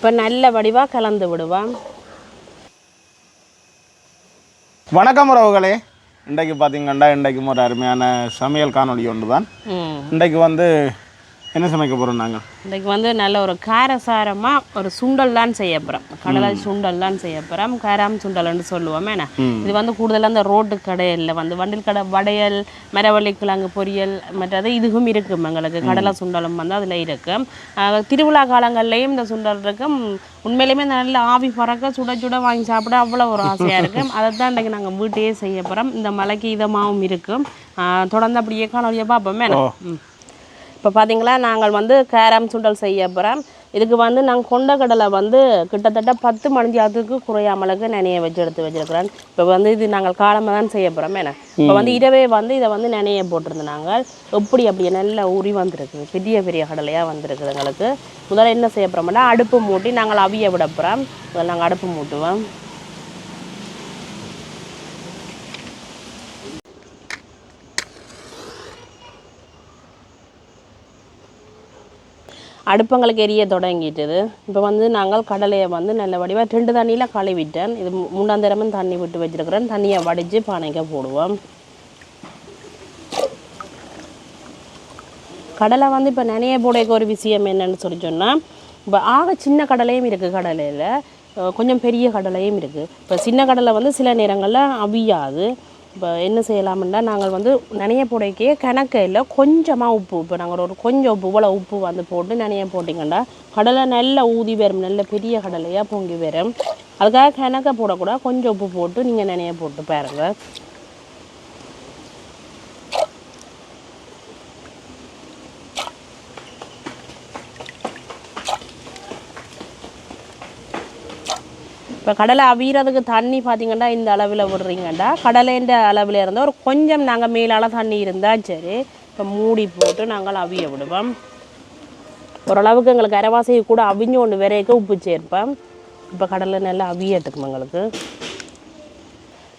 இப்போ நல்ல வடிவாக கலந்து விடுவோம் வணக்கம் உறவுகளே. இன்றைக்கு பார்த்தீங்கன்னா இன்றைக்கு ஒரு அருமையான சமையல் காணொளி ஒன்று தான் இன்றைக்கு வந்து என்ன சமைக்க போகிறோம் நாங்கள் இன்றைக்கு வந்து நல்ல ஒரு காரசாரமாக ஒரு சுண்டல் தான் செய்ய போகிறோம் கடலை சுண்டல் தான் செய்ய போகிறோம் காராம் சுண்டல்னு சொல்லுவோம் என்ன? இது வந்து கூடுதலாக அந்த ரோட்டு கடையில் வந்து வண்டில் கடை வடையல் மரவள்ளி கிழங்கு பொரியல் மற்றது இதுவும் இருக்கும் எங்களுக்கு. கடலை சுண்டலும் வந்து அதில் இருக்கும். திருவிழா காலங்கள்லேயும் இந்த சுண்டல் இருக்கும். உண்மையிலுமே நல்ல ஆவி பறக்க சுட சுட வாங்கி சாப்பிட அவ்வளோ ஒரு ஆசையாக இருக்கும். அதை தான் இன்றைக்கி நாங்கள் வீட்டையே செய்ய போகிறோம் இந்த மலைக்கு இதமாகவும் இருக்கும். தொடர்ந்து அப்படியே காணொலியை பார்ப்போம் இப்போ பார்த்தீங்களா நாங்கள் வந்து கேரம் சுண்டல் செய்ய போகிறோம் இதுக்கு வந்து நாங்கள் கொண்டக்கடலை வந்து கிட்டத்தட்ட பத்து மணிஜாத்துக்கு குறையாமலுக்கு நினைய வச்சு எடுத்து வச்சிருக்கிறேன் இப்போ வந்து இது நாங்கள் காலமாக தான் செய்ய போகிறோம் என்ன? இப்போ வந்து இரவே வந்து இதை வந்து நினைய போட்டிருந்தோம் நாங்கள் எப்படி அப்படியே நல்ல உரி வந்திருக்கு பெரிய பெரிய கடலையாக வந்திருக்குது எங்களுக்கு. முதல்ல என்ன செய்ய போகிறோம்னா அடுப்பு மூட்டி நாங்கள் அவிய விட போகிறோம் முதல்ல நாங்கள் அடுப்பு மூட்டுவோம். அடுப்பங்களுக்கு எரிய தொடங்கிட்டது. இப்போ வந்து நாங்கள் கடலையை வந்து நல்ல வடிவாக ரெண்டு தண்ணியில் கழுவிட்டேன். இது மு- தண்ணி விட்டு வச்சிருக்கிறேன். தண்ணியை வடித்து பானைக்க போடுவோம். கடலை வந்து இப்போ நினைய போடைக்கு ஒரு விஷயம் என்னன்னு சொல்லி சொன்னால் இப்போ ஆக சின்ன கடலையும் இருக்குது கடலையில். கொஞ்சம் பெரிய கடலையும் இருக்குது இப்போ சின்ன கடலை வந்து சில நேரங்களில் அவியாது. இப்போ என்ன செய்யலாம்னா நாங்கள் வந்து நனைய போடைக்கே கணக்கு இல்லை கொஞ்சமாக உப்பு இப்போ நாங்கள் ஒரு கொஞ்சம் உப்பு இவ்வளோ உப்பு வந்து போட்டு நனைய போட்டிங்கன்னா கடலை நல்லா ஊதி வரும் நல்ல பெரிய கடலையாக பொங்கி வரும். அதுக்காக கணக்க போடக்கூடாது கொஞ்சம் உப்பு போட்டு நீங்கள் நனைய போட்டு பாருங்கள் இப்போ கடலை அவியறதுக்கு தண்ணி பார்த்தீங்கன்னா இந்த அளவில் விடுறீங்கண்டா. கடலைன்ற அளவில் இருந்தால் ஒரு கொஞ்சம் நாங்கள் மேலால் தண்ணி இருந்தால் சரி. இப்போ மூடி போட்டு நாங்கள் அவிய விடுவோம். ஓரளவுக்கு எங்களுக்கு அரைவாசி கூட அவிஞ்சு ஒன்று விரைக்கு உப்பு சேர்ப்போம். இப்போ கடலை நல்லா அவியட்டுக்கும் எங்களுக்கு?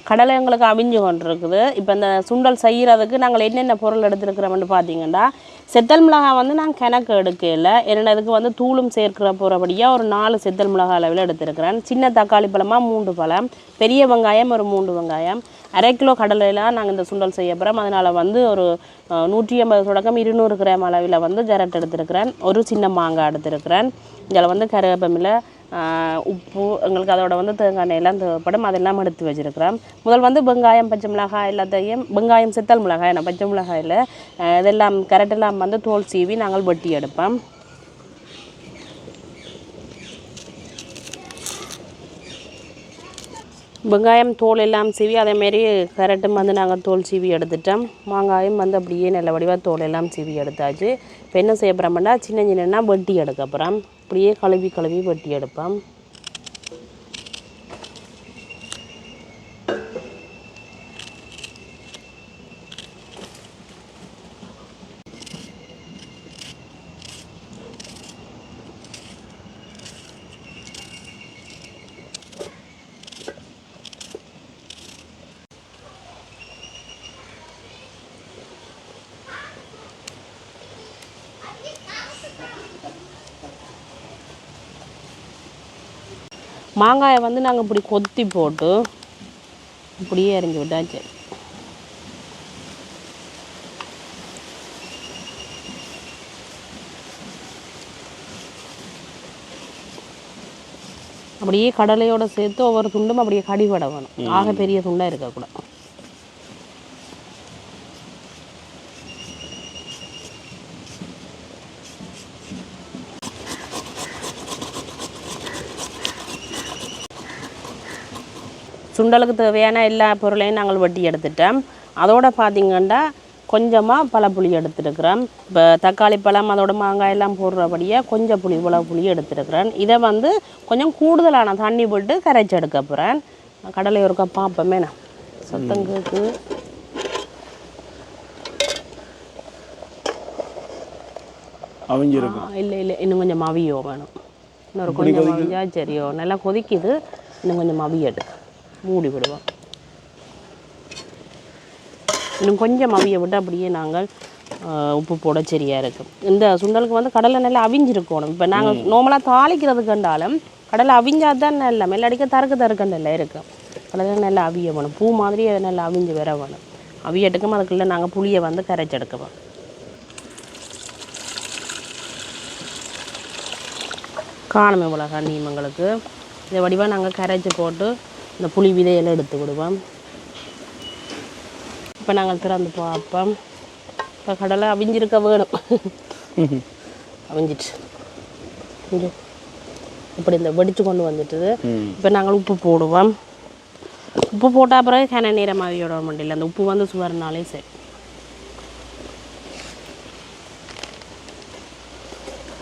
கடலை எங்களுக்கு அவிஞ்சு கொண்டு இருக்குது இப்போ இந்த சுண்டல் செய்கிறதுக்கு நாங்கள் என்னென்ன பொருள் எடுத்துருக்கிறோம்னு பார்த்தீங்கன்னா செத்தல் மிளகாய் வந்து நான் கணக்கு எடுக்கல. என்னோட இதுக்கு வந்து தூளும் சேர்க்கிற போகிறபடியாக ஒரு நாலு செத்தல் மிளகாய் அளவில் எடுத்துருக்கிறேன். சின்ன தக்காளி பழமாக மூன்று பழம் பெரிய வெங்காயம் ஒரு மூன்று வெங்காயம். அரை கிலோ கடலையெல்லாம் நாங்கள் இந்த சுண்டல் செய்ய போகிறோம் அதனால் வந்து ஒரு நூற்றி ஐம்பது தொடக்கம் இருநூறு கிராம் அளவில் வந்து கேரட் எடுத்துருக்கிறேன். ஒரு சின்ன மாங்காய் எடுத்துருக்கிறேன். இதில் வந்து கருவேப்பமில்லை உப்பு எங்களுக்கு அதோட வந்து தேங்காய் எண்ணெயெல்லாம் தேவைப்படும். அதெல்லாம் எடுத்து வச்சிருக்கிறோம். முதல் வந்து வெங்காயம் பச்சை மிளகாய் எல்லாத்தையும் வெங்காயம் செத்தல் மிளகாய் என்ன பச்சை மிளகாயில் இதெல்லாம் கரெக்டெல்லாம் வந்து தோல் சீவி நாங்கள் வெட்டி எடுப்போம். வெங்காயம் தோல் எல்லாம் சீவி அதேமாரி கரட்டும் வந்து நாங்கள் தோல் சீவி எடுத்துட்டோம். மாங்காயும் வந்து அப்படியே நல்ல வடிவாக தோல் எல்லாம் சீவி எடுத்தாச்சு. இப்போ என்ன செய்ய போகிறோம்னா சின்ன சின்னன்னா வெட்டி எடுக்க போகிறோம் அப்படியே கழுவி கழுவி வெட்டி எடுப்பேன். மாங்காயை வந்து நாங்கள் இப்படி கொத்தி போட்டு இப்படியே எறிஞ்சு விட்டாச்சு. அப்படியே கடலையோட சேர்த்து ஒவ்வொரு துண்டும் அப்படியே கடிபட வேணும் ஆக பெரிய துண்டாக இருக்கக்கூடாது. சுண்டலுக்கு தேவையான எல்லா பொருளையும் நாங்கள் வெட்டி எடுத்துட்டோம். அதோட பார்த்தீங்கன்னா கொஞ்சமாக பழப்புளி எடுத்துருக்குறேன் இப்போ தக்காளி பழம் அதோட மாங்காய் எல்லாம் போடுறபடியாக கொஞ்சம் புளி இவ்வளோ புளி எடுத்துருக்குறேன் இதை வந்து கொஞ்சம் கூடுதலான தண்ணி போட்டு கரைச்சி எடுக்க போகிறேன் கடலை ஒரு கப் பார்ப்போமே நான். சத்தம் அவிஞ்சிருக்கும். இல்லை இல்லை. இன்னும் கொஞ்சம் அவியோ வேணும். இன்னொரு கொஞ்சம் அவிஞ்சா சரியோ. நல்லா கொதிக்குது. இன்னும் கொஞ்சம் அவியடு மூடி விடுவோம் இன்னும் கொஞ்சம் அவிய விட்டு அப்படியே நாங்கள் உப்பு போட சரியாக இருக்கும். இந்த சுண்டலுக்கு வந்து கடலை நல்லா அவிஞ்சிருக்கணும். இப்போ நாங்கள் நார்மலாக தாளிக்கிறது கண்டாலும் கடலை அவிஞ்சா தான் நல்லா மெல்லடிக்க தறுக்க தறுக்கண்டல்ல இருக்கும். கடலை நல்லா அவிய வேணும் பூ மாதிரி அது நல்லா அவிஞ்சு வர வேணும் அவியட்டுக்கும் அதுக்குள்ளே நாங்கள் புளியை வந்து கரைச்சி எடுக்குவோம் காணமே மிளகா நீமங்களுக்கு. இதை வடிவாக நாங்கள் கரைச்சி போட்டு இந்த புளி விதையெல்லாம் எடுத்து விடுவோம் இப்போ நாங்கள் திறந்து பார்ப்போம். இப்போ கடலை அவிஞ்சிருக்க வேணும். அவிஞ்சிட்டு. இப்படி இந்த வெடிச்சு கொண்டு வந்துட்டுது. இப்போ நாங்கள் உப்பு போடுவோம். உப்பு போட்டால் பிறகு கன நேரம் அவியோட முடியல அந்த உப்பு வந்து சுவர்னாலே சரி.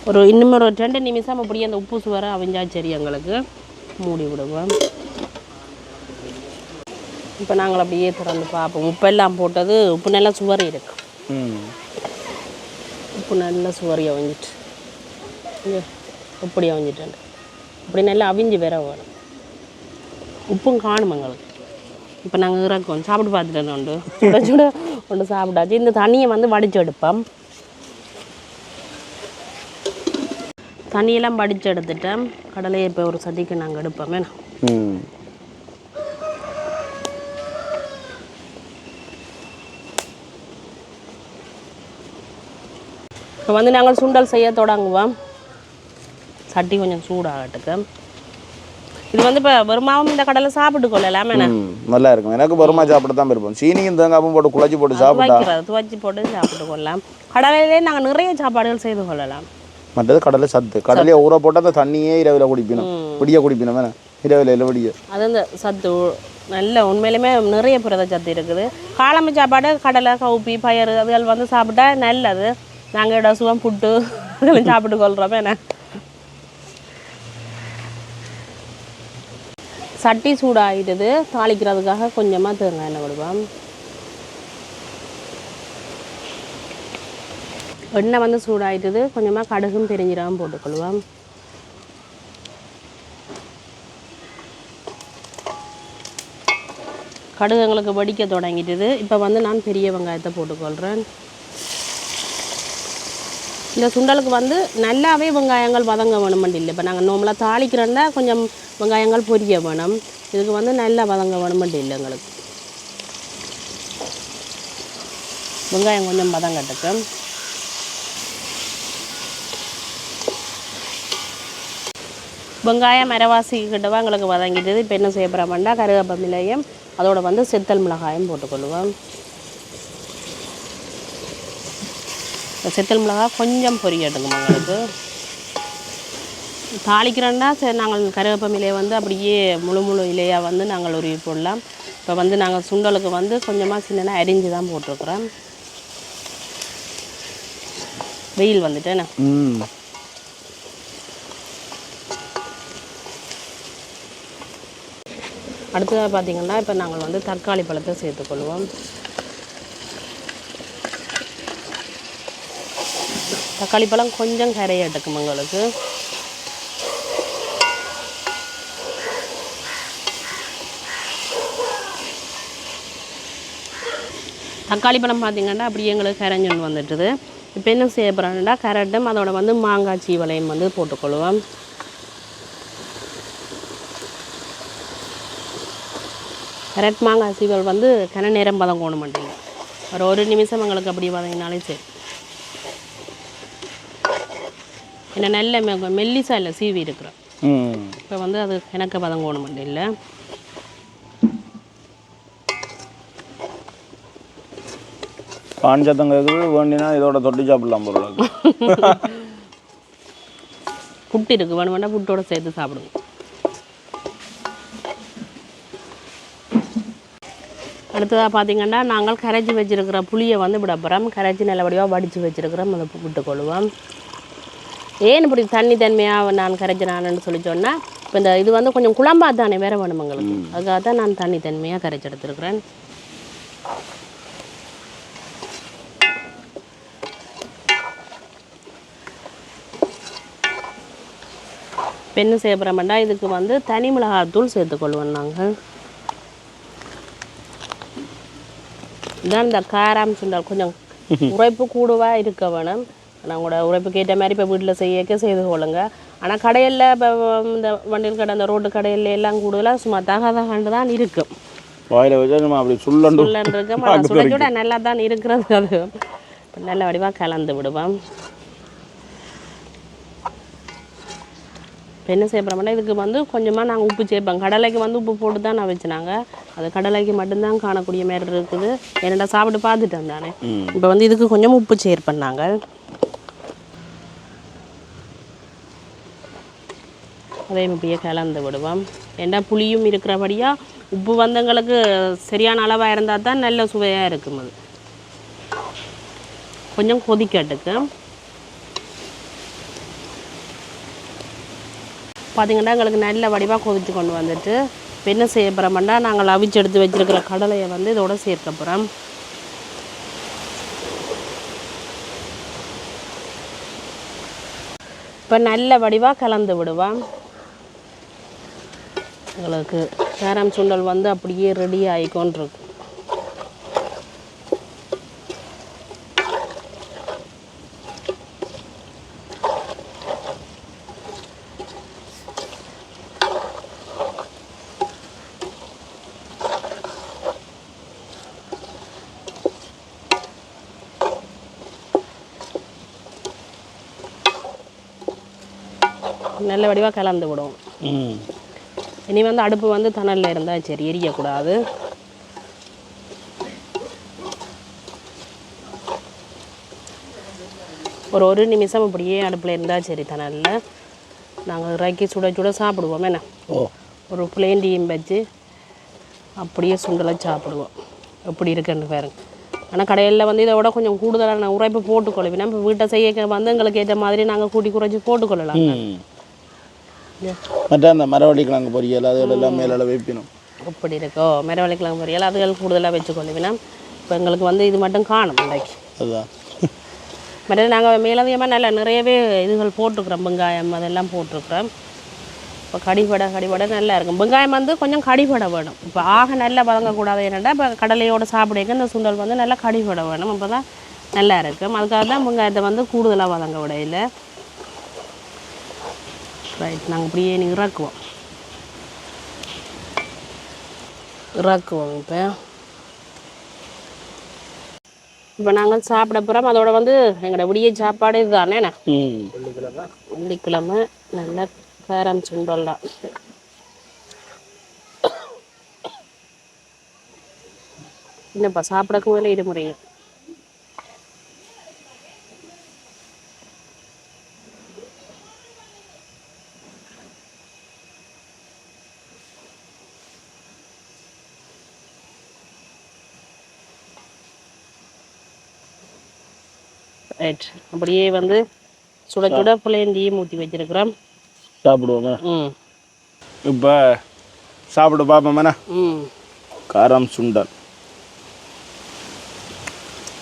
ஒரு இன்னும் ஒரு ரெண்டு நிமிஷம் அப்படியே அந்த உப்பு சுவர அவிஞ்சா சரி எங்களுக்கு. மூடி விடுவோம். இப்போ நாங்கள் அப்படியே திறந்து பார்ப்போம். உப்பெல்லாம் போட்டது உப்பு நல்லா சுவரி இருக்கு. உப்பு நல்லா சுவரி அவிஞ்சிட்டு. இப்படி அவிஞ்சிட்டு இப்படி நல்லா அவிஞ்சு வேற வேணும். உப்பும் காணும் எங்களுக்கு. இப்போ நாங்கள் இறக்குவோம் சாப்பிட்டு பார்த்துட்டோம் உண்டு? சுட சுட ஒன்று சாப்பிட்டாச்சு. இந்த தண்ணியை வந்து வடிச்சு எடுப்போம் தண்ணியெல்லாம் வடிச்சு எடுத்துட்டேன் கடலையை இப்போ ஒரு சட்டிக்கு நாங்கள் எடுப்போம். வேணும் இப்போ வந்து நாங்கள் சுண்டல் செய்ய தொடங்குவோம். சட்டி கொஞ்சம் சூடாகட்டுக்கு இது வந்து இப்போ வெறுமாவும் இந்த கடலை சாப்பிட்டு கொள்ளலாமே நல்லா இருக்கும். எனக்கு பருமா சாப்பிட தான் விருப்பம். சீனியும் தேங்காயும் போட்டு குழச்சி போட்டு சாப்பிட்டா துவைச்சி போட்டு சாப்பிட்டு கொள்ளலாம் கடலையிலே நாங்கள் நிறைய சாப்பாடுகள் செய்து கொள்ளலாம். மற்றது கடலை சத்து. கடலையை ஊற போட்டு அந்த தண்ணியே இரவில் குடிக்கணும் விடிய குடிக்கணும் வேணா இரவில் இல்லை விடிய. அது இந்த சத்து நல்ல உண்மையிலுமே நிறைய புரத சத்து இருக்குது. காலம்பு சாப்பாடு கடலை கவுப்பி பயறு அதுகள் வந்து சாப்பிட்டா நல்லது. நாங்கள் இடசுவம் புட்டு இதெல்லாம் சாப்பிட்டு கொள்கிறோம் என்ன? சட்டி சூடாகிடுது தாளிக்கிறதுக்காக கொஞ்சமாக தேங்காய் எண்ணெய் விடுவோம் எண்ணெய் வந்து சூடாயிட்டுது கொஞ்சமாக கடுகும் பெருஞ்சீரகம் போட்டுக்கொள்வோம் கடுகு எங்களுக்கு வடிக்க தொடங்கிட்டுது இப்போ வந்து நான் பெரிய வெங்காயத்தை போட்டுக்கொள்கிறேன் இந்த சுண்டலுக்கு வந்து நல்லாவே வெங்காயங்கள் வதங்க வேணுமெண்டு இல்லை. இப்போ நாங்கள் நார்மலாக தாளிக்கிறோன்னா கொஞ்சம் வெங்காயங்கள் பொரிய வேணும். இதுக்கு வந்து நல்லா வதங்க வேணுமெண்டு இல்லை எங்களுக்கு. வெங்காயம் கொஞ்சம் வதங்கட்டுக்கு வெங்காயம் மரவாசிக்கிட்டவா எங்களுக்கு வதங்கிட்டது. இப்போ என்ன செய்ய போகிறோம்னா கருவேப்பமிலையும் அதோட வந்து செத்தல் மிளகாயும் போட்டுக்கொள்ளுவோம் இந்த செத்தல் மிளகாய் கொஞ்சம் பொரியட்டுங்க எங்களுக்கு தாளிக்கிறோன்னா சரி நாங்கள் கருவேப்பமிலையை வந்து அப்படியே முழு முழு இலையாக வந்து நாங்கள் உருவி போடலாம். இப்போ வந்து நாங்கள் சுண்டலுக்கு வந்து கொஞ்சமாக சின்னனா அரிஞ்சு தான் போட்டிருக்குறோம். வெயில் வந்துட்டேண்ணே அடுத்ததாக பார்த்தீங்கன்னா இப்போ நாங்கள் வந்து தக்காளி பழத்தை சேர்த்துக்கொள்வோம் தக்காளி பழம் கொஞ்சம் கரையாட்டுக்கும் எங்களுக்கு தக்காளி பழம் பார்த்திங்கன்னா அப்படியே எங்களுக்கு கரைஞ்சொன்று வந்துட்டுது. இப்போ என்ன செய்ய போகிறோம்னா கரட்டும் அதோட வந்து மாங்காய் சீவலையும் வந்து போட்டுக்கொள்வோம். கரட் மாங்காய் சீவல் வந்து கன நேரம் பதம் கோண மாட்டேங்க ஒரு ஒரு நிமிஷம் எங்களுக்கு அப்படி பார்த்தீங்கனாலே சரி. என்ன நல்ல மெ- மெல்லிசா இல்லை சீவி இருக்கிறோம் இப்போ வந்து அது எனக்கு பதம் கோண மாட்டேன் காஞ்சத்தங்க இருக்குது வேண்டினா இதோட தொட்டி சாப்பிடலாம் பொருள் புட்டு இருக்குது வேணும் வேணால் புட்டோட சேர்த்து சாப்பிடுங்க அடுத்ததாக பார்த்தீங்கன்னா நாங்கள் கரைச்சி வச்சிருக்கிற புளியை வந்து விட போகிறோம் கரைச்சி நல்லபடியாக வடித்து வச்சிருக்கிறோம். அதை விட்டு கொள்ளுவோம் ஏன் இப்படி தண்ணி தன்மையாக நான் கரைச்சினான்னு சொல்லி சொன்னால் இப்போ இந்த இது வந்து கொஞ்சம் குழம்பா தானே வேற வேணும் எங்களுக்கு. அதுக்காக தான் நான் தண்ணி தன்மையாக கரைச்சி எடுத்துருக்கிறேன் செய்ய போகிறோம்னா இதுக்கு வந்து தனி மிளகாத்தூள் சேர்த்துக்கொள்வோம் நாங்கள். இதான் இந்த காராம் சுண்டல். கொஞ்சம் உழைப்பு கூடவா இருக்க வேணும். ஆனால் உங்களோட உழைப்புக்கு ஏற்ற மாதிரி இப்போ வீட்டில் செய்யக்க செய்து கொள்ளுங்க. ஆனால் கடையில் இப்போ இந்த வண்டியில் கடை அந்த ரோட்டு கடையில் எல்லாம் கூடுதலாக சும்மா தகாத கண்டு தான் இருக்கும் வாயில் வச்சா நம்ம அப்படி சுள்ளண்டு சுள்ளன் இருக்கு ஆனால் சுட சுட நல்லா தான் இருக்கிறது அது. நல்ல வடிவாக கலந்து விடுவோம். என்ன செய்ய போகிறோம்னா இதுக்கு வந்து கொஞ்சமாக நாங்கள் உப்பு சேர்ப்போம். கடலைக்கு வந்து உப்பு போட்டு தான் நான் வச்சுனாங்க. அது கடலைக்கு மட்டும்தான் காணக்கூடிய மாதிரி இருக்குது. என்னடா சாப்பிட்டு பார்த்துட்டேன் தானே இப்போ வந்து இதுக்கு கொஞ்சம் உப்பு சேர்ப்பேன் நாங்கள் அதையும் இப்படியே கலந்து விடுவோம். ஏன்னா புளியும் இருக்கிறபடியாக உப்பு வந்தங்களுக்கு சரியான அளவாக இருந்தால் தான் நல்ல சுவையாக இருக்கும் அது. கொஞ்சம் கொதிக்கட்டுக்கு பார்த்தீங்கன்னா எங்களுக்கு நல்ல வடிவாக கொதித்து கொண்டு வந்துட்டு என்ன செய்ய போகிறோம்னா நாங்கள் அவிச்சு எடுத்து வச்சிருக்கிற கடலையை வந்து இதோட சேர்க்க போகிறோம் இப்போ நல்ல வடிவாக கலந்து விடுவோம். எங்களுக்கு கேரம் சுண்டல் வந்து அப்படியே ரெடி ஆகிக்கொண்டிருக்கு நல்ல வடிவாக கலந்து விடும் ம். இனி வந்து அடுப்பு வந்து தணலில் இருந்தால் சரி எரியக்கூடாது. ஒரு ஒரு நிமிஷம் இப்படியே அடுப்பில் இருந்தால் சரி தணலில். நாங்கள் இறக்கி சுட சுட சாப்பிடுவோம் என்ன? ஒரு பிளேன் டீயும் வச்சு அப்படியே சுண்டலை சாப்பிடுவோம். எப்படி இருக்குன்னு பாருங்க. ஆனால் கடையில் வந்து இதை விட கொஞ்சம் கூடுதலான உரைப்பு போட்டுக்கொள்ளுவினா. இப்போ வீட்டை செய்ய வந்து எங்களுக்கு ஏற்ற மாதிரி நாங்கள் கூட்டி குறைச்சி போட்டுக்கொள்ளலாம் மற்ற அந்த மரவள்ளி கிழங்கு பொரியல் அது எல்லாம் மேலால வைப்பினும். எப்படி இருக்கோ மரவள்ளிக்கிழங்கு பொரியல் அதுகள் கூடுதலாக வச்சுக்கொள்ளுவினா இப்போ எங்களுக்கு வந்து இது மட்டும் காணும் இன்றைக்கு. அதுதான். மற்ற நாங்கள் மேலதிகமாக நல்லா நிறையவே இதுகள் போட்டிருக்கிறோம் வெங்காயம் அதெல்லாம் போட்டிருக்கிறோம். இப்போ கடிபடை கடிபடை நல்லா இருக்கும். வெங்காயம் வந்து கொஞ்சம் கடிபட வேணும். இப்போ ஆக நல்லா வதங்கக்கூடாது என்னென்னா இப்போ கடலையோட சாப்பிடுங்க இந்த சுண்டல் வந்து நல்லா கடிபட வேணும். அப்போ தான் நல்லா இருக்கும். அதுக்காக தான் வெங்காயத்தை வந்து கூடுதலாக வதங்க விடையில ரைட் நாங்கள் இப்படியே நீ இறக்குவோம் இறக்குவோம் இப்போ இப்போ நாங்கள் சாப்பிட போகிறோம் அதோட வந்து எங்களோட விடிய சாப்பாடு இதுதானே ம். வெள்ளிக்கிழமை. நல்ல கேரம் சுண்டல்லாம் என்னப்பா சாப்பிடக்கு மேலே இருமுறைங்க ரைட் அப்படியே வந்து சுட சுட புளியண்டியும் ஊற்றி வச்சிருக்கிறோம். சாப்பிடுவோமே. ம். இப்போ சாப்பிட்டு பார்ப்போமேண்ணா. ம். காரம் சுண்டல்.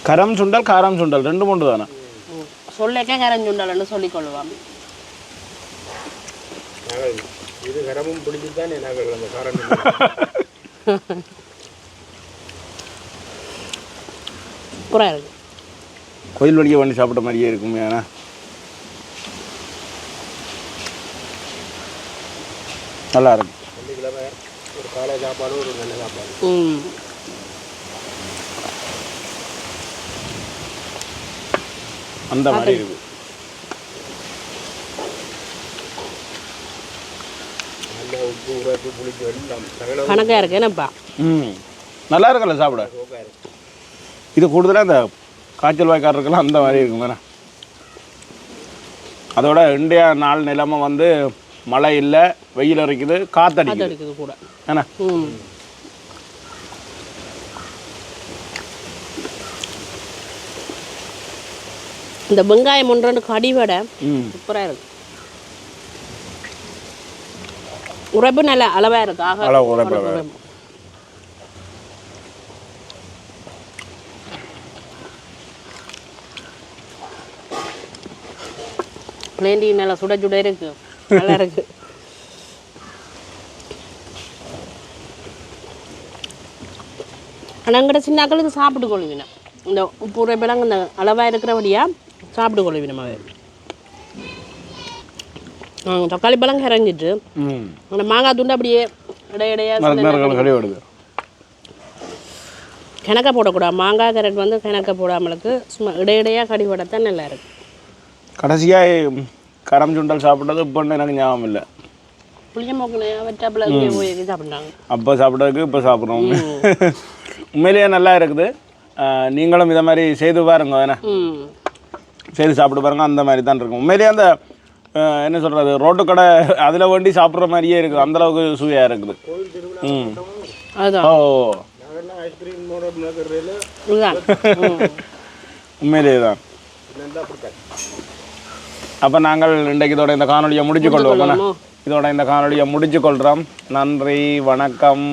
கரம் சுண்டல் காரம் சுண்டல் ரெண்டு மூன்று தானே. சொல்லேக்கே கரஞ்சுண்டல்னு சொல்லிக்கொள்ளுவான் இது கரமும் பிடிச்சி தானே நாங்கள் அந்த காரணம் சூப்பராக இருக்கு. கோயில் வழியை பண்ணி சாப்பிட்ட மாதிரியே இருக்குமே அண்ணா நல்லா இருக்கும் ஒரு காலை சாப்பாடு ஒரு நல்ல சாப்பாடு ம். அந்த மாதிரி இருக்கு. கணக்காக இருக்கு என்னப்பா? ம். நல்லா இருக்குல்ல சாப்பிட. இது கூடுதலாக இந்த காய்ச்சல் வாய்க்காரருக்கெல்லாம் அந்த மாதிரி இருக்கும் தானே? அதோட இந்தியா நாள் நிலைமை வந்து மழை இல்லை வெயில் அரைக்குது காத்தடிக்குது. கூட. ஏன்னா ம். இந்த வெங்காயம் ஒன்று ரெண்டு கடிவடை ம். சூப்பராக இருக்கு. உரைப்பு நல்ல அளவாக இருக்கு. ஆக அளவு உரைப்பு அளவா உரைப்பு. பிளேண்டி நல்லா சுட சுட இருக்கு. நல்லா இருக்கு. ஆனால் எங்கட சின்னாக்கள் இது சாப்பிட்டு கொள்வீனா. இந்த உப்பு உரைப்பெல்லாம் இந்த அளவாக இருக்கிறபடியா சாப்பிட்டு கொள்ளுவினமாவே தக்காளி பழம் இறங்கிட்டு அந்த மாங்காய் துண்டு அப்படியே இடையிடையா கிணக்க போடக்கூடாது. மாங்காய் கேரட் வந்து கிணக்க போடாமலுக்கு சும்மா இடையிடையாக கடி போடத்தான் நல்லா இருக்கு. கடைசியாக கரம் சுண்டல் சாப்பிட்டது இப்போ எனக்கு ஞாபகம் இல்லை. அப்போ சாப்பிட்டதுக்கு இப்போ சாப்பிட்றோம். உண்மையிலேயே நல்லா இருக்குது. நீங்களும் இதை மாதிரி செய்து பாருங்க என்ன ம். செய்து சாப்பிட்டு பாருங்க அந்த மாதிரி தான் இருக்கும். உண்மையிலேயே அந்த என்ன சொல்கிறது ரோட்டு கடை அதில் வேண்டி சாப்பிட்ற மாதிரியே இருக்குது. அந்த அளவுக்கு சுவையாக இருக்குது. ம். ஓ. உண்மையிலேயே தான். அப்போ நாங்கள் இன்றைக்கு இதோட இந்த காணொலியை முடிச்சு கொள்வோம்? இதோட இந்த காணொலியை முடிச்சு கொள்கிறோம் நன்றி வணக்கம்.